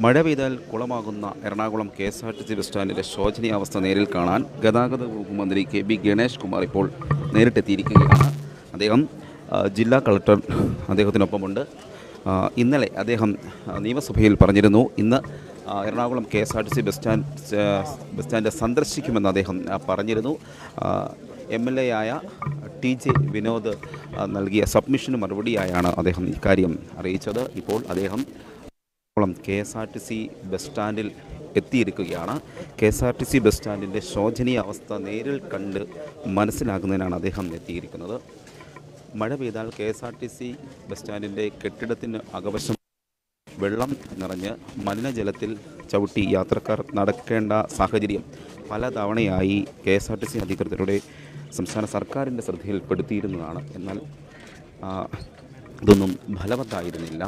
മഴ പെയ്താൽ കുളമാകുന്ന Ernakulam K S R T C bus സ്റ്റാൻഡിലെ ശോചനീയാവസ്ഥ നേരിൽ കാണാൻ ഗതാഗത വകുപ്പ് മന്ത്രി കെ ബി ഗണേഷ് കുമാർ ഇപ്പോൾ നേരിട്ടെത്തിയിരിക്കുകയാണ്. അദ്ദേഹം ജില്ലാ കളക്ടർ അദ്ദേഹത്തിനൊപ്പമുണ്ട്. ഇന്നലെ അദ്ദേഹം നിയമസഭയിൽ പറഞ്ഞിരുന്നു ഇന്ന് Ernakulam K S R T C bus stand bus stand സന്ദർശിക്കുമെന്ന് അദ്ദേഹം പറഞ്ഞിരുന്നു. എം എൽ എ ആയ ടി ജെ വിനോദ് നൽകിയ സബ്മിഷന് മറുപടിയായാണ് അദ്ദേഹം ഇക്കാര്യം അറിയിച്ചത്. ഇപ്പോൾ അദ്ദേഹം Ernakulam K S R T C bus സ്റ്റാൻഡിൽ എത്തിയിരിക്കുകയാണ്. K S R T C bus സ്റ്റാൻഡിന്റെ ശോചനീയ അവസ്ഥ നേരിൽ കണ്ട് മനസ്സിലാക്കുന്നതിനാണ് അദ്ദേഹം എത്തിയിരിക്കുന്നത്. മഴ പെയ്താൽ K S R T C bus സ്റ്റാൻഡിന്റെ കെട്ടിടത്തിന് അകവശം വെള്ളം നിറഞ്ഞ് മലിനജലത്തിൽ ചവിട്ടി യാത്രക്കാർ നടക്കേണ്ട സാഹചര്യം പല തവണയായി K S R T C അധികൃതരുടെ സംസ്ഥാന സർക്കാരിന്റെ ശ്രദ്ധയിൽപ്പെടുത്തിയിരുന്നതാണ്. എന്നാൽ ഇതൊന്നും ഫലവത്തായിരുന്നില്ല.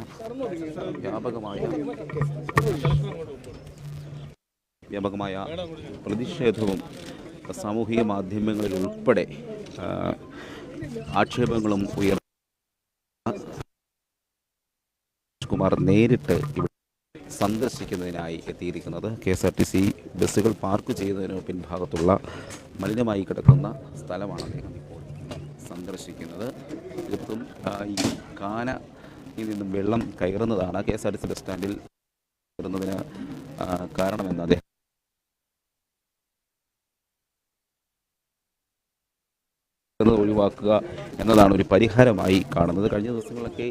വ്യാപകമായ വ്യാപകമായ പ്രതിഷേധവും സാമൂഹിക മാധ്യമങ്ങളിൽ ഉൾപ്പെടെ ആക്ഷേപങ്ങളും ഉയർ കുമാർ നേരിട്ട് ഇവിടെ സന്ദർശിക്കുന്നതിനായി എത്തിയിരിക്കുന്നത്. K S R T C ബസ്സുകൾ പാർക്ക് ചെയ്തതിന് പിൻഭാഗത്തുള്ള മലിനമായി കിടക്കുന്ന സ്ഥലമാണ് അദ്ദേഹം ഇപ്പോൾ സന്ദർശിക്കുന്നത്. തീർത്തും ഈ കാനയിൽ നിന്നും വെള്ളം കയറുന്നതാണ് K S R T C bus സ്റ്റാൻഡിൽ കയറുന്നതിന് കാരണമെന്ന് അദ്ദേഹം ഒഴിവാക്കുക എന്നതാണ് ഒരു പരിഹാരമായി കാണുന്നത്. കഴിഞ്ഞ ദിവസങ്ങളൊക്കെ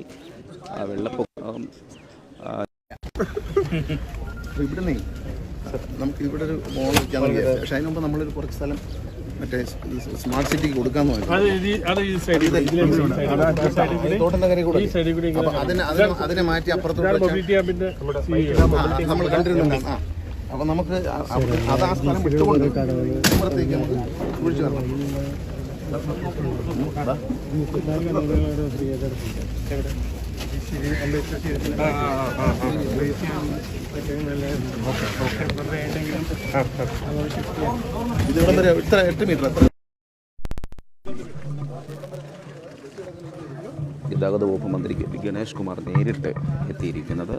വെള്ളപ്പൊക്കം ഇവിടുന്നേ നമുക്ക് ഇവിടെ ഒരു മോൾ വയ്ക്കാന്ന് വിചാരിച്ചു പക്ഷേ നമ്മളൊരു കുറച്ച് സ്ഥലം മറ്റേ സ്മാർട്ട് സിറ്റിക്ക് കൊടുക്കാൻ അതിനെ അതിനെ അതിനെ മാറ്റി അപ്പുറത്തോട്ട് നമ്മൾ കണ്ടിരുന്നു ആ അപ്പൊ നമുക്ക് അത് ആ സ്ഥലം വിട്ടുകൊണ്ട് അപ്പുറത്തേക്ക് നമുക്ക് കുഴിച്ചു തരണം ഇത് ഇവിടം വരെ ഇത്ര എട്ട് മീറ്റർ എത്ര ഗതാഗത വകുപ്പ് മന്ത്രി കെ പി ഗണേഷ് കുമാർ നേരിട്ട് എത്തിയിരിക്കുന്നത്.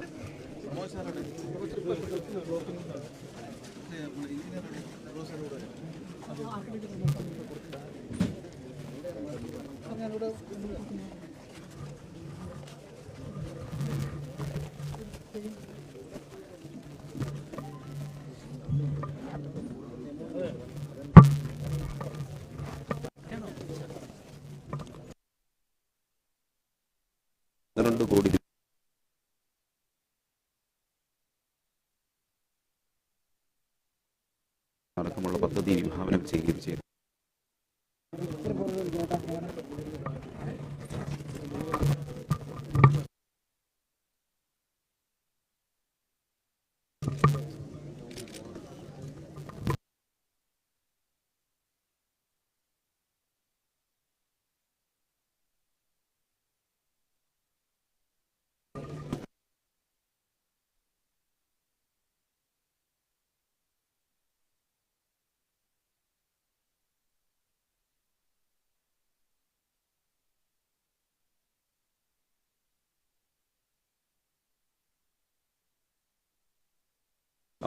പന്ത്രണ്ട് കോടി. അടക്കമുള്ള പദ്ധതി വിഭാവനം ചെയ്യുകയും ചെയ്തു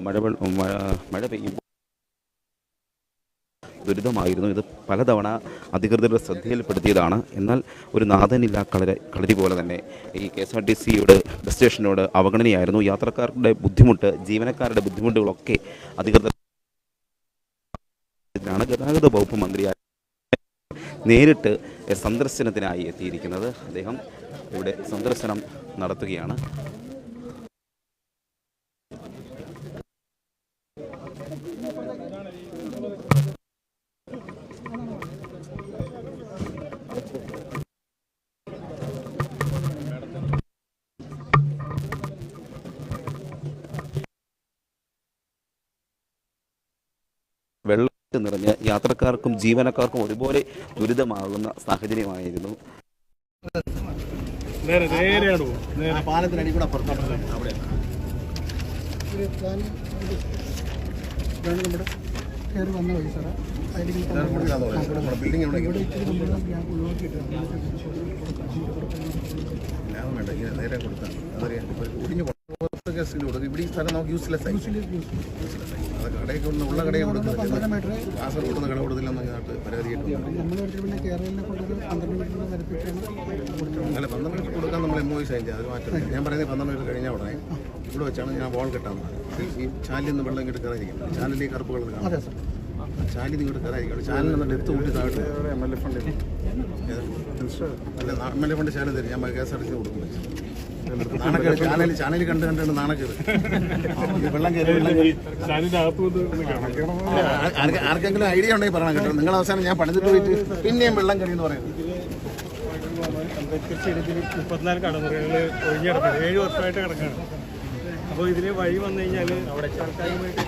മഴ മഴ പെയ്യുമ്പോൾ ദുരിതമായിരുന്നു. ഇത് പലതവണ അധികൃതരുടെ ശ്രദ്ധയിൽപ്പെടുത്തിയതാണ്. എന്നാൽ ഒരു നാഥനില്ല കളരി കളരി പോലെ തന്നെ ഈ കെ എസ് ആർ ടി സിയുടെ ബസ് സ്റ്റേഷനോട് അവഗണനയായിരുന്നു. യാത്രക്കാരുടെ ബുദ്ധിമുട്ട് ജീവനക്കാരുടെ ബുദ്ധിമുട്ടുകളൊക്കെ അധികൃതർ ഗതാഗത വകുപ്പ് മന്ത്രിയായ നേരിട്ട് സന്ദർശനത്തിനായി എത്തിയിരിക്കുന്നത്. അദ്ദേഹം ഇവിടെ സന്ദർശനം നടത്തുകയാണ്. നിറഞ്ഞ് യാത്രക്കാർക്കും ജീവനക്കാർക്കും ഒരുപോലെ ദുരിതമാകുന്ന സാഹചര്യമായിരുന്നു പാലത്തിനടി കൂടെ അവിടെ നമ്മുടെ കയറി വന്ന വഴി സാറേ ബിൽഡിംഗ് നേരെ കൊടുക്കാം അതറിയാം ഒടിഞ്ഞു കെ എസ് കൊടുക്കും ഇവിടെ ഈ സ്ഥലം നമുക്ക് യൂസ്ലെസ് ആയി. അത് കടയിൽ കൊണ്ട് ഉള്ള കടയിൽ കൊടുക്കുന്നില്ല മീറ്റർ കാസർഗോഡ് നിന്ന് കട മീറ്റർ വരപ്പിച്ചാണ് കൊടുക്കുന്നത്. അല്ല പന്ത്രണ്ട് മീറ്റർ കൊടുക്കാൻ നമ്മൾ എം ഒ സൈൻ ചെയ്ത് അത് മാറ്റം ഞാൻ പറയുന്നത് പന്ത്രണ്ട് മീറ്റർ കഴിഞ്ഞ ഉടനെ ഇവിടെ വെച്ചാണ് ഞാൻ ബോൾ കെട്ടാൻ ഈ ചാലിൽ നിന്ന് വെള്ളം ഇങ്ങോട്ട് കയറാതിരിക്കും ചാനലിൽ കറുപ്പ് കളർ കാണാം. അതെ സാർ ചാലിൽ നിന്ന് ഡെപ്ത് കൂട്ടി താഴോട്ട് എം എൽ എ ഫണ്ട് അല്ല M L A fund channel തരും. ഞാൻ K S R T C കൊടുക്കും. നാണക്കേട്. ചാനൽ ചാനൽ കണ്ട് കണ്ടാണ് നാണക്കേട്. ഈ വെള്ളം കയറി കയറി. ആർക്കെങ്കിലും ഐഡിയ ഉണ്ടെങ്കിൽ പറയണം കേട്ടോ. നിങ്ങൾ അവസാനം ഞാൻ പണിതിട്ട് പോയിട്ട് പിന്നെയും വെള്ളം കറി എന്ന് പറയുന്നത്. മുപ്പത്തിനാല് കടമുറികൾ ഒഴിഞ്ഞ് കിടക്കുന്നത് ഏഴ് വർഷമായിട്ട് കിടക്കുകയാണ്. അപ്പോൾ ഇതിന് വഴി വന്നു കഴിഞ്ഞാൽ അവിടെ സർക്കാരുമായിട്ട്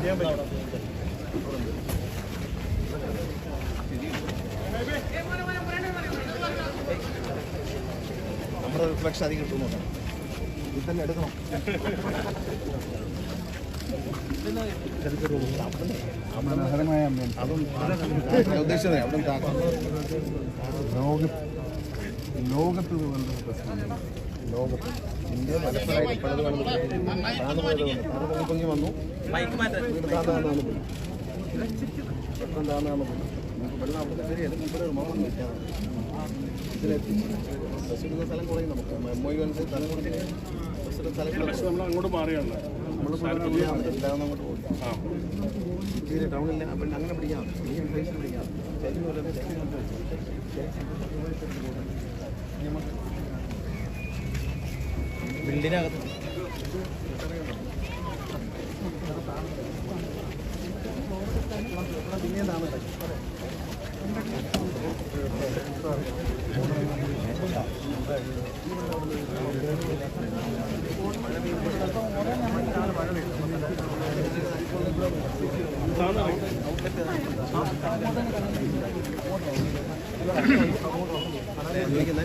ചെയ്യാൻ പറ്റും. നമ്മുടെ റിഫ്ലക്ഷൻ അധികം കിട്ടുന്നുണ്ട് ഇത് തന്നെ എടുക്കണം മനോഹരമായ അതും ഉദ്ദേശിച്ചത് അവിടെ ലോകത്ത് പ്രശ്നമാണ് ലോകത്ത് ഇന്ത്യ പലപ്പോഴായിട്ട് പലത് കാണുന്നു താന്നു പോയത് കൊണ്ട് താന്നു പൊങ്ങി വന്നു വീട് താന്നു താന്നു താന്നു പോയി പെട്ടെന്ന് താന്നു താന്നു പോയി നമുക്ക് വെള്ളം അവിടെ ശരിയല്ല മുമ്പ് ഒരു മോഹം സ്ഥലം കുറയും നമുക്ക് സ്ഥലം സ്ഥലം കുറയും. നമ്മൾ അങ്ങോട്ട് മാറിയാണ് ഇല്ലാതെ അങ്ങോട്ട് പോകും തീരെ ടൗണില്ല അപ്പം അങ്ങനെ പിടിക്കാം പിടിക്കാം ചെല്ലുന്ന പോലെ ബിൽഡിനകത്ത്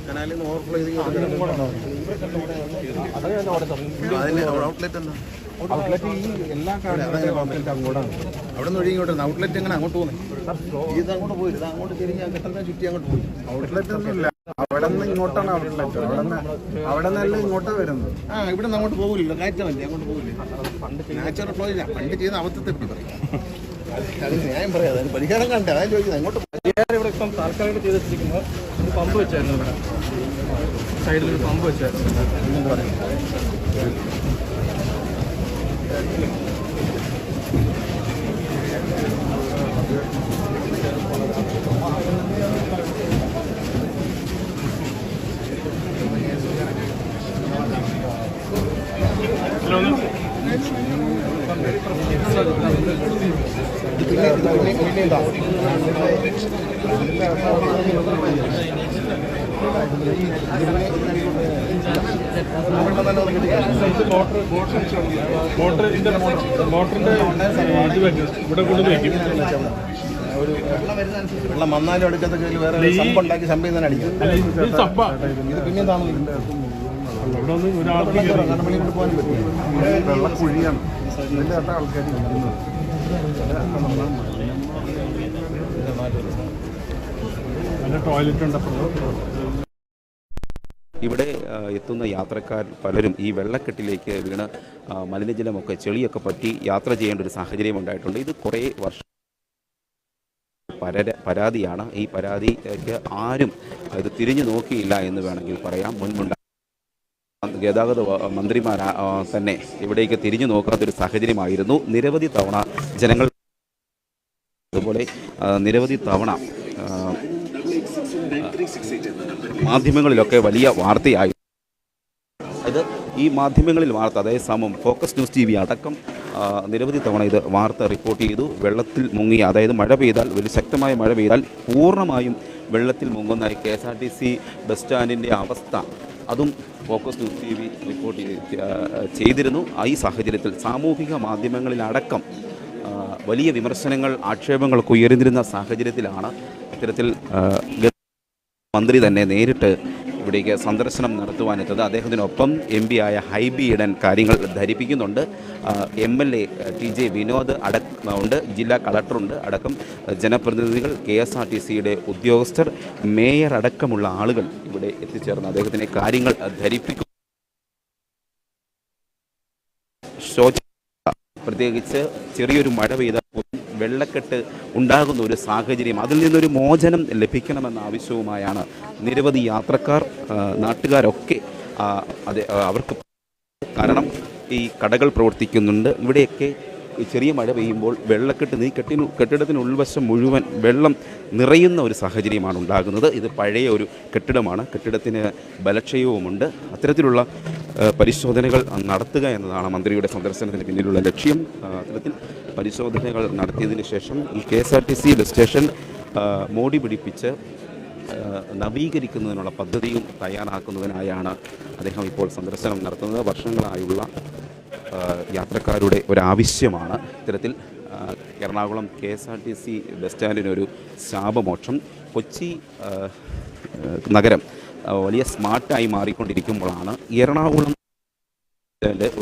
കനാലിൽ നിന്ന് ഓവർഫ്ലോ ചെയ്ത് അതിന് ഔട്ട്ലെറ്റ് എന്താ? ഔട്ട്ലെറ്റ് ഈ എല്ലാ അങ്ങോട്ടാണ് അവിടെ നിന്ന് ഒഴുകി ഇങ്ങോട്ട് ഔട്ട്ലെറ്റ് എങ്ങനെ അങ്ങോട്ട് പോകുന്നത് ഇത് അങ്ങോട്ട് പോയി ഇത് അങ്ങോട്ട് തിരിഞ്ഞ് കെട്ടലിനെ ചുറ്റി അങ്ങോട്ട് പോയി. ഔട്ട്ലെറ്റ് ഒന്നുമില്ല. അവിടെ നിന്ന് ഇങ്ങോട്ടാണ് ഉള്ളത്. അവിടെ നിന്ന് അവിടെ നിന്നല്ല ഇങ്ങോട്ടാണ് വരുന്നത്? ആ ഇവിടെ നിന്ന് അങ്ങോട്ട് പോകില്ലല്ലോ കയറ്റമല്ലേ അങ്ങോട്ട് പോകില്ല നാച്ചുറൽ ഫ്ലോ ഇല്ല. പണ്ട് ചെയ്യുന്ന അബദ്ധത്തെ പറയും. അത് ന്യായം പറയാം. അതിന് പരിഹാരം കണ്ടേ. അതായത് ചോദിക്കുന്നത് അങ്ങോട്ട് പരിഹാരം ഇവിടെ ഇപ്പം താൽക്കാലികം ചെയ്ത് വെച്ചിരിക്കുന്നത് ഒരു പമ്പ് വെച്ചായിരുന്നു ഇവിടെ. സൈഡിൽ ഒരു പമ്പ് വെച്ചായിരുന്നു. പിന്നെ മോട്ടർ ഇതിന്റെ മോട്ടറിന്റെ ഇത് പറ്റും ഇവിടെ കൊണ്ട് വയ്ക്കും ഒരു വെള്ളം വെള്ളം വന്നാലും അടുക്കത്ത കയ്യിൽ വേറെ സമ്പുണ്ടാക്കി സമ്പയിൽ തന്നെ അടിക്കും ഇത് പിന്നെ പോകാനും പറ്റും വെള്ളക്കുഴിയാണ്. ഇതിന്റെ ആൾക്കാർ ഇരിക്കുന്നത്. ഇവിടെ എത്തുന്ന യാത്രക്കാർ പലരും ഈ വെള്ളക്കെട്ടിലേക്ക് വീണ് മലിനജലമൊക്കെ ചെളിയൊക്കെ പറ്റി യാത്ര ചെയ്യേണ്ട ഒരു സാഹചര്യം ഉണ്ടായിട്ടുണ്ട്. ഇത് കുറേ വർഷം പരര പരാതിയാണ്. ഈ പരാതിക്ക് ആരും ഇത് തിരിഞ്ഞു നോക്കിയില്ല എന്ന് വേണമെങ്കിൽ പറയാം. മുൻപുണ്ട ഗതാഗത മന്ത്രിമാർ തന്നെ ഇവിടേക്ക് തിരിഞ്ഞു നോക്കാത്തൊരു സാഹചര്യമായിരുന്നു. നിരവധി തവണ ജനങ്ങൾ അതുപോലെ നിരവധി തവണ മാധ്യമങ്ങളിലൊക്കെ വലിയ വാർത്തയായി. ഇത് ഈ മാധ്യമങ്ങളിൽ വാർത്ത അതായത് സമം ഫോക്കസ് ന്യൂസ് ടി വി അടക്കം നിരവധി തവണ ഇത് വാർത്ത റിപ്പോർട്ട് ചെയ്തു. വെള്ളത്തിൽ മുങ്ങി അതായത് മഴ പെയ്താൽ വലിയ ശക്തമായ മഴ പെയ്താൽ പൂർണമായും വെള്ളത്തിൽ മുങ്ങുന്ന K S R T C bus സ്റ്റാൻഡിന്റെ അവസ്ഥ. അതും focus news T V report ചെയ്ത്- ചെയ്തിരുന്നു. ഈ സാഹചര്യത്തിൽ സാമൂഹിക മാധ്യമങ്ങളിലടക്കം വലിയ വിമർശനങ്ങൾ ആക്ഷേപങ്ങൾ ഉയർന്നിരുന്ന സാഹചര്യത്തിലാണ് ഇത്തരത്തിൽ മന്ത്രി തന്നെ നേരിട്ട് ഇവിടേക്ക് സന്ദർശനം നടത്തുവാനെത്തത് അദ്ദേഹത്തിനൊപ്പം എം പി ആയ ഹൈബി ഇടൻ കാര്യങ്ങൾ ധരിപ്പിക്കുന്നുണ്ട്. M L A T J Vinod അടക്കം ഉണ്ട്. ജില്ലാ കളക്ടറുണ്ട്. അടക്കം ജനപ്രതിനിധികൾ കെ എസ് ആർ ടി സിയുടെ ഉദ്യോഗസ്ഥർ മേയർ അടക്കമുള്ള ആളുകൾ ഇവിടെ എത്തിച്ചേർന്ന് അദ്ദേഹത്തിനെ കാര്യങ്ങൾ ധരിപ്പിക്കും പ്രത്യേകിച്ച് ചെറിയൊരു മഴ പെയ്താൽ പോലും വെള്ളക്കെട്ട് ഉണ്ടാകുന്ന ഒരു സാഹചര്യം അതിൽ നിന്നൊരു മോചനം ലഭിക്കണമെന്ന ആവശ്യവുമായാണ് നിരവധി യാത്രക്കാർ നാട്ടുകാരൊക്കെ അത് അവർക്ക് കാരണം ഈ കടകൾ പ്രവർത്തിക്കുന്നുണ്ട്. ഇവിടെയൊക്കെ ചെറിയ മഴ പെയ്യുമ്പോൾ വെള്ളക്കെട്ട് നീ കെട്ടിന് കെട്ടിടത്തിന് ഉൾവശം മുഴുവൻ വെള്ളം നിറയുന്ന ഒരു സാഹചര്യമാണ് ഉണ്ടാകുന്നത്. ഇത് പഴയ ഒരു കെട്ടിടമാണ്. കെട്ടിടത്തിന് ബലക്ഷയവുമുണ്ട്. അത്തരത്തിലുള്ള പരിശോധനകൾ നടത്തുക എന്നതാണ് മന്ത്രിയുടെ സന്ദർശനത്തിന് പിന്നിലുള്ള ലക്ഷ്യം. അത്തരത്തിൽ പരിശോധനകൾ നടത്തിയതിന് ശേഷം ഈ K S R T C bus station മോടി പിടിപ്പിച്ച് നവീകരിക്കുന്നതിനുള്ള പദ്ധതിയും തയ്യാറാക്കുന്നതിനായാണ് അദ്ദേഹം ഇപ്പോൾ സന്ദർശനം നടത്തുന്നത്. വർഷങ്ങളായുള്ള യാത്രക്കാരുടെ ഒരാവശ്യമാണ്. ഇത്തരത്തിൽ Ernakulam K S R T C bus സ്റ്റാൻഡിനൊരു ശാപമോക്ഷം. കൊച്ചി നഗരം വലിയ സ്മാർട്ടായി മാറിക്കൊണ്ടിരിക്കുമ്പോഴാണ് എറണാകുളം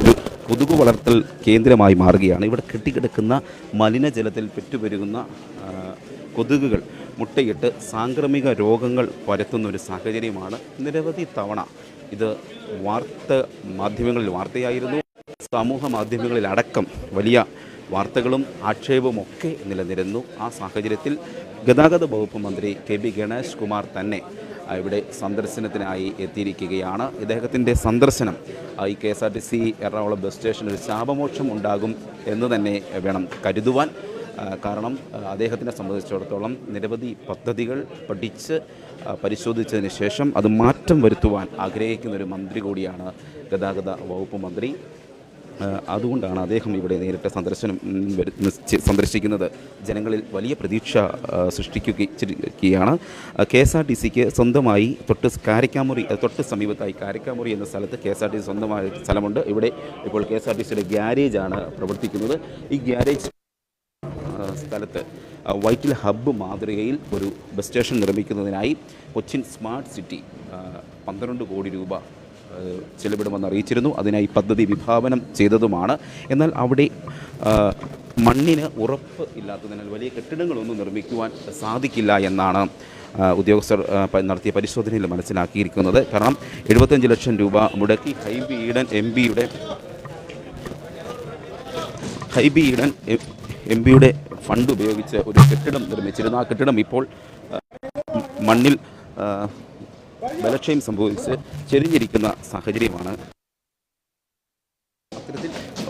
ഒരു കൊതുകു വളർത്തൽ കേന്ദ്രമായി മാറുകയാണ്. ഇവിടെ കെട്ടിക്കിടക്കുന്ന മലിനജലത്തിൽ പെറ്റുപെരുകുന്ന കൊതുകുകൾ മുട്ടയിട്ട് സാംക്രമിക രോഗങ്ങൾ പരത്തുന്ന ഒരു സാഹചര്യമാണ് നിരവധി തവണ ഇത് വാർത്ത മാധ്യമങ്ങളിൽ വാർത്തയായിരുന്നു. സമൂഹ മാധ്യമങ്ങളിൽ അടക്കം വലിയ വാർത്തകളും ആക്ഷേപവും ഒക്കെ നിലനിരുന്നു ആ സാഹചര്യത്തിൽ ഗതാഗത വകുപ്പ് മന്ത്രി കെ ബി ഗണേഷ് കുമാർ തന്നെ ഇവിടെ സന്ദർശനത്തിനായി എത്തിയിരിക്കുകയാണ്. ഇദ്ദേഹത്തിന്റെ സന്ദർശനം ഈ K S R T C Ernakulam bus സ്റ്റേഷനിൽ ശാപമോക്ഷം ഉണ്ടാകും എന്ന് തന്നെ വേണം കരുതുവാൻ. കാരണം അദ്ദേഹത്തിനെ സംബന്ധിച്ചിടത്തോളം നിരവധി പദ്ധതികൾ പഠിച്ച് പരിശോധിച്ചതിന് ശേഷം അത് മാറ്റം വരുത്തുവാൻ ആഗ്രഹിക്കുന്ന ഒരു മന്ത്രി കൂടിയാണ് ഗതാഗത വകുപ്പ് മന്ത്രി അതുകൊണ്ടാണ് അദ്ദേഹം ഇവിടെ നേരിട്ട് സന്ദർശനം സന്ദർശിക്കുന്നത്. ജനങ്ങളിൽ വലിയ പ്രതീക്ഷ സൃഷ്ടിക്കുകയാണ് കെ എസ് ആർ ടി സിക്ക് സ്വന്തമായി തൊട്ട് കാരക്കാമുറി തൊട്ട് സമീപത്തായി കാരക്കാമുറി എന്ന സ്ഥലത്ത് K S R T C സ്വന്തമായ സ്ഥലമുണ്ട്. ഇവിടെ ഇപ്പോൾ കെ എസ് ആർ ടി സിയുടെ ഗ്യാരേജാണ് പ്രവർത്തിക്കുന്നത്. ഈ ഗ്യാരേജ് സ്ഥലത്ത് വൈറ്റിൽ ഹബ്ബ് മാതൃകയിൽ ഒരു ബസ് സ്റ്റേഷൻ നിർമ്മിക്കുന്നതിനായി കൊച്ചിൻ സ്മാർട്ട് സിറ്റി പന്ത്രണ്ട് കോടി രൂപ ചെലവിടുമെന്ന് അറിയിച്ചിരുന്നു അതിനായി പദ്ധതി വിഭാവനം ചെയ്തതുമാണ്. എന്നാൽ അവിടെ മണ്ണിന് ഉറപ്പ് ഇല്ലാത്തതിനാൽ വലിയ കെട്ടിടങ്ങളൊന്നും നിർമ്മിക്കുവാൻ സാധിക്കില്ല എന്നാണ് ഉദ്യോഗസ്ഥർ നടത്തിയ പരിശോധനയിൽ മനസ്സിലാക്കിയിരിക്കുന്നത്. കാരണം എഴുപത്തഞ്ച് ലക്ഷം രൂപ മുടക്കി ഹൈബി ഈഡൻ എം പിയുടെ ഹൈബി ഈഡൻ എം പിയുടെ ഫണ്ട് ഉപയോഗിച്ച് ഒരു കെട്ടിടം നിർമ്മിച്ചിരുന്നു. ആ കെട്ടിടം ഇപ്പോൾ മണ്ണിൽ ബലക്ഷയം സംഭവിച്ച് ചെരിഞ്ഞിരിക്കുന്ന സാഹചര്യമാണ്.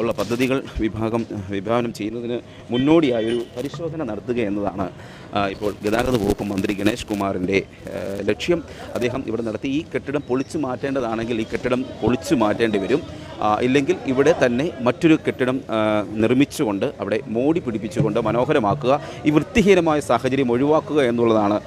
ഉള്ള പദ്ധതികൾ വിഭാഗം വിഭാവനം ചെയ്യുന്നതിന് മുന്നോടിയായി ഒരു പരിശോധന നടത്തുക എന്നതാണ് ഇപ്പോൾ ഗതാഗത വകുപ്പ് മന്ത്രി ഗണേഷ് കുമാറിന്റെ ലക്ഷ്യം. അദ്ദേഹം ഇവിടെ നടത്തി ഈ കെട്ടിടം പൊളിച്ചു മാറ്റേണ്ടതാണെങ്കിൽ ഈ കെട്ടിടം പൊളിച്ചു മാറ്റേണ്ടി വരും. ഇല്ലെങ്കിൽ ഇവിടെ തന്നെ മറ്റൊരു കെട്ടിടം നിർമ്മിച്ചുകൊണ്ട് അവിടെ മോടി പിടിപ്പിച്ചുകൊണ്ട് മനോഹരമാക്കുക ഈ വൃത്തിഹീനമായ സാഹചര്യം ഒഴിവാക്കുക എന്നുള്ളതാണ്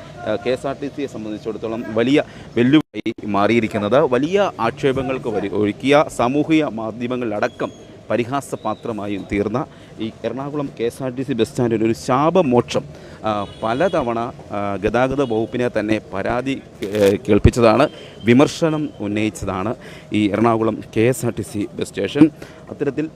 കെ എസ് ആർ ടി സിയെ സംബന്ധിച്ചിടത്തോളം വലിയ വെല്ലുവിളി മാറിയിരിക്കുന്നത്. വലിയ ആക്ഷേപങ്ങൾക്ക് വരി ഒരുക്കിയ സാമൂഹിക മാധ്യമങ്ങളിലടക്കം പരിഹാസപാത്രമായും തീർന്ന ഈ Ernakulam K S R T C bus സ്റ്റാൻഡിൽ ഒരു ശാപമോക്ഷം പലതവണ ഗതാഗത വകുപ്പിനെ തന്നെ പരാതി കേൾപ്പിച്ചതാണ് വിമർശനം ഉന്നയിച്ചതാണ് ഈ Ernakulam K S R T C bus station. അത്തരത്തിൽ